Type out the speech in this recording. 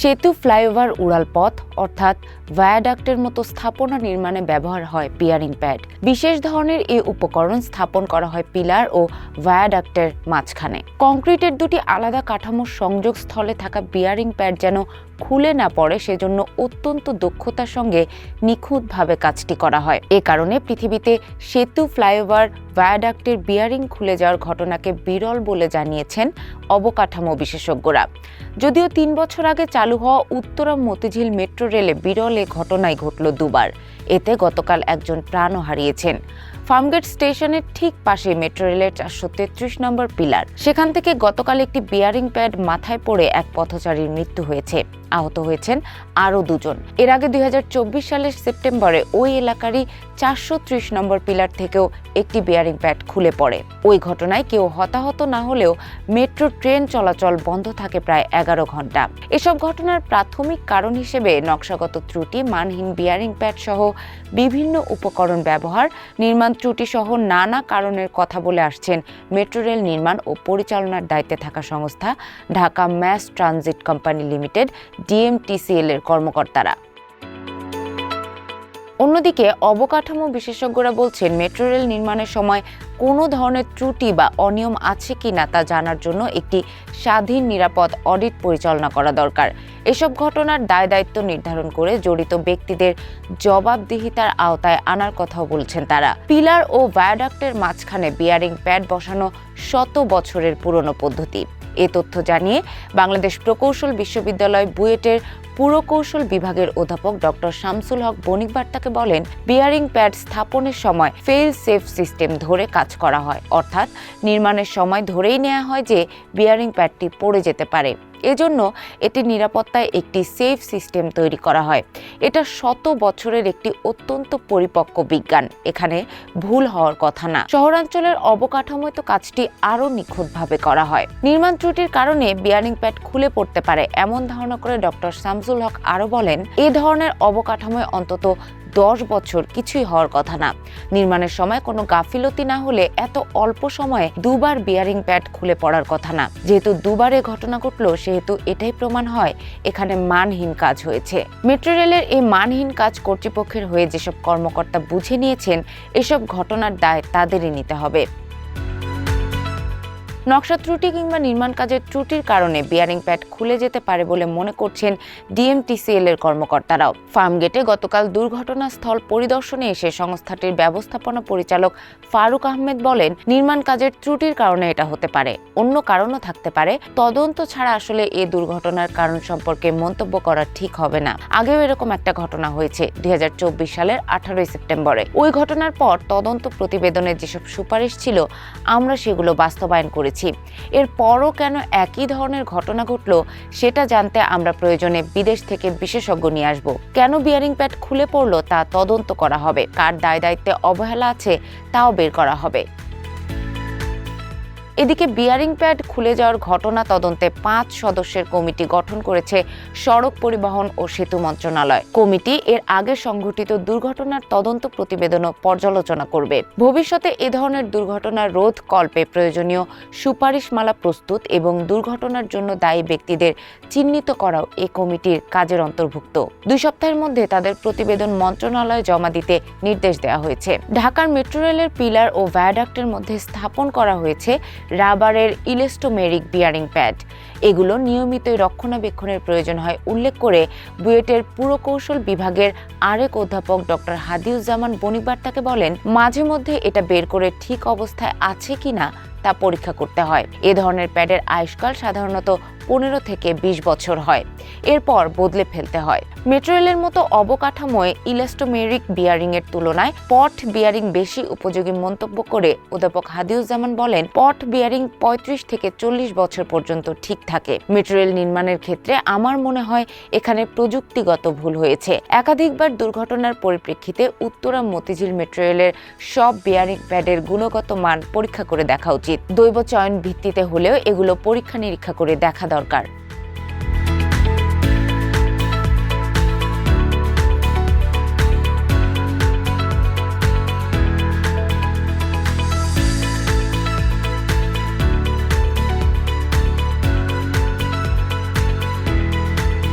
সেতু ফ্লাইওভার উড়াল পথ, অর্থাৎ ভায়াডাক্টের মতো স্থাপনা নির্মাণে ব্যবহার হয় পিয়ারিং প্যাড। বিশেষ ধরনের এই উপকরণ স্থাপন করা হয় পিলার ও ভায়াডাক্টের মাঝখানে। কংক্রিটের দুটি আলাদা কাঠামোর সংযোগ স্থলে থাকা বিয়ারিং প্যাড যেন খুলে না পড়ে, সেজন্য অত্যন্ত দক্ষতার সঙ্গে নিখুঁতভাবে কাজটি করা হয়। এ কারণে পৃথিবীতে সেতু ফ্লাইওভার ভায়াডাক্টের বিয়ারিং খুলে যাওয়ার ঘটনাকে বিরল বলে জানিয়েছেন অবকাঠামো বিশেষজ্ঞরা। যদিও তিন বছর আগে চালু হওয়া উত্তরা মতিঝিল মেট্রো রেলে বিরল এ ঘটনাই ঘটল দুবার। এতে গতকাল একজন প্রাণও হারিয়েছেন। ফার্মগেট স্টেশনের ঠিক পাশে মেট্রো রেলের চারশো তেত্রিশ নম্বর পিলার। সেখান থেকে গতকাল একটি বিয়ারিং প্যাড মাথায় পড়ে এক পথচারীর মৃত্যু হয়েছে। আহত হয়েছেন আরও দুজন। এর আগে দুই সালের সেপ্টেম্বরে ওই এলাকারই চারশো ত্রিশ নম্বর পিলার থেকেও একটি বিয়ারিং প্যাড খুলে পড়ে। ওই ঘটনায় কেউ হতাহত না হলেও মেট্রো ট্রেন চলাচল বন্ধ থাকে প্রায় এগারো ঘণ্টা। এসব ঘটনার প্রাথমিক কারণ হিসেবে নকশাগত ত্রুটি, মানহীন বিয়ারিং প্যাড সহ বিভিন্ন উপকরণ ব্যবহার, নির্মাণ ত্রুটি সহ নানা কারণের কথা বলে আসছেন মেট্রো রেল নির্মাণ ও পরিচালনার দায়িত্বে থাকা সংস্থা Dhaka mass transit company limited DMTCL এর কর্মকর্তারা। অন্যদিকে অবকাঠামো বিশেষজ্ঞরা বলছেন, মেট্রো রেল নির্মাণের সময় কোনো ধরনের ত্রুটি বা অনিয়ম আছে কি না তা জানার জন্য একটি স্বাধীন নিরাপদ অডিট পরিচালনা করা দরকার। এসব ঘটনার দায় দায়িত্ব নির্ধারণ করে জড়িত ব্যক্তিদের জবাবদিহিতার আওতায় আনার কথাও বলছেন তারা। পিলার ও ভায়াডাক্টের মাঝখানে বিয়ারিং প্যাড বসানো শত বছরের পুরনো পদ্ধতি। এ তথ্য জানিয়ে বাংলাদেশ প্রকৌশল বিশ্ববিদ্যালয় বুয়েটের পুরকৌশল বিভাগের অধ্যাপক ডক্টর শামসুল হক বণিক বার্তাকে বলেন, বিয়ারিং প্যাড স্থাপনের সময় ফেল সেফ সিস্টেম ধরে কাজ করা হয়। অর্থাৎ নির্মাণের সময় ধরেই নেওয়া হয় যে বিয়ারিং প্যাডটি পড়ে যেতে পারে। এজন্য এটি নিরাপত্তায় একটি সেফ সিস্টেম তৈরি করা হয়। এটা শত বছরের একটি অত্যন্ত পরিপক্ক বিজ্ঞান। এখানে ভুল হওয়ার কথা না। শহরাঞ্চলের অবকাঠামোয় তো কাজটি আরও নিখুঁতভাবে করা হয়। নির্মাণ ত্রুটির কারণে বিয়ারিং প্যাড খুলে পড়তে পারে, এমন ধারণা করে ডক্টর শামসুল হক আরও বলেন, এ ধরনের অবকাঠামোয় অন্তত দশ বছর কিছুই হওয়ার কথা না। নির্মাণের সময় কোনো গাফিলতি না হলে এত অল্প সময়ে দুবার বিয়ারিং প্যাড খুলে পড়ার কথা না। যেহেতু দুবারে ঘটনা ঘটল, সেহেতু এটাই প্রমাণ হয়, এখানে মানহীন কাজ হয়েছে। মেট্রো রেলের এই মানহীন কাজ কর্তৃপক্ষের হয়ে যেসব কর্মকর্তা বুঝে নিয়েছেন, এসব ঘটনার দায় তাদেরই নিতে হবে। নকশা ত্রুটি কিংবা নির্মাণ কাজের ত্রুটির কারণে বিয়ারিং প্যাড খুলে যেতে পারে বলে মনে করছেন ডিএমটিসিএল এর কর্মকর্তারাও। ফার্মগেটে গতকাল দুর্ঘটনাস্থল পরিদর্শনে এসে সংস্থাটির ব্যবস্থাপনা পরিচালক ফারুক আহমেদ বলেন, নির্মাণ কাজের ত্রুটির কারণে এটা হতে পারে। অন্য কারণও থাকতে পারে। তদন্ত ছাড়া আসলে এ দুর্ঘটনার কারণ সম্পর্কে মন্তব্য করা ঠিক হবে না। আগেও এরকম একটা ঘটনা হয়েছে দুই হাজার চব্বিশ সালের আঠারোই সেপ্টেম্বরে। ওই ঘটনার পর তদন্ত প্রতিবেদনের যেসব সুপারিশ ছিল, আমরা সেগুলো বাস্তবায়ন করেছি। এরপরও কেন একই ধরনের ঘটনা ঘটল, সেটা জানতে আমরা প্রয়োজনে বিদেশ থেকে বিশেষজ্ঞ নিয়ে আসব। কেন বিয়ারিং প্যাড খুলে পড়ল তা তদন্ত করা হবে। কার দায় দায়িত্বে অবহেলা আছে তাও বের করা হবে। এদিকে বিয়ারিং প্যাড খুলে যাওয়ার ঘটনা তদন্তে পাঁচ সদস্যের কমিটি গঠন করেছে সড়ক পরিবহন ও সেতু মন্ত্রণালয়। কমিটি এর আগে সংঘটিত দুর্ঘটনার তদন্ত প্রতিবেদনও পর্যালোচনা করবে। ভবিষ্যতে এ ধরনের দুর্ঘটনার রোধ কল্পে প্রয়োজনীয় সুপারিশমালা প্রস্তুত এবং দুর্ঘটনার জন্য দায়ী ব্যক্তিদের চিহ্নিত করাও এ কমিটির কাজের অন্তর্ভুক্ত। দুই সপ্তাহের মধ্যে তাদের প্রতিবেদন মন্ত্রণালয়ে জমা দিতে নির্দেশ দেওয়া হয়েছে। ঢাকার মেট্রো রেলের পিলার ও ভায়াডাক্টের মধ্যে স্থাপন করা হয়েছে রাবারের ইলেস্টোমেরিক বিয়ারিং প্যাড। এগুলো নিয়মিতই রক্ষণাবেক্ষণের প্রয়োজন হয়, উল্লেখ করে বুয়েটের পুরকৌশল বিভাগের আরেক অধ্যাপক ডক্টর হাদিউজ্জামান বণিকবার্তাকে বলেন, মাঝে মধ্যে এটা বের করে ঠিক অবস্থায় আছে কিনা তা পরীক্ষা করতে হয়। এ ধরনের প্যাডের আয়ুষ্কাল সাধারণত পনেরো থেকে ২০ বছর হয়। এরপর বদলে ফেলতে হয়। মেট্রো রেলের মতো অবকাঠামোয় ইলাস্টোমেরিক বিয়ারিং এর তুলনায় পট বিয়ারিং বেশি উপযোগী মন্তব্য করে অধ্যাপক হাদিউজ্জামান বলেন, পট বিয়ারিং ৩৫ থেকে চল্লিশ বছর পর্যন্ত ঠিক থাকে। মেট্রো রেল নির্মাণের ক্ষেত্রে আমার মনে হয় এখানে প্রযুক্তিগত ভুল হয়েছে। একাধিকবার দুর্ঘটনার পরিপ্রেক্ষিতে উত্তরা মতিঝিল মেট্রো রেলের সব বিয়ারিং প্যাডের গুণগত মান পরীক্ষা করে দেখা উচিত। দৈব চয়ন ভিত্তিতে হলেও এগুলো পরীক্ষা নিরীক্ষা করে দেখা দরকার।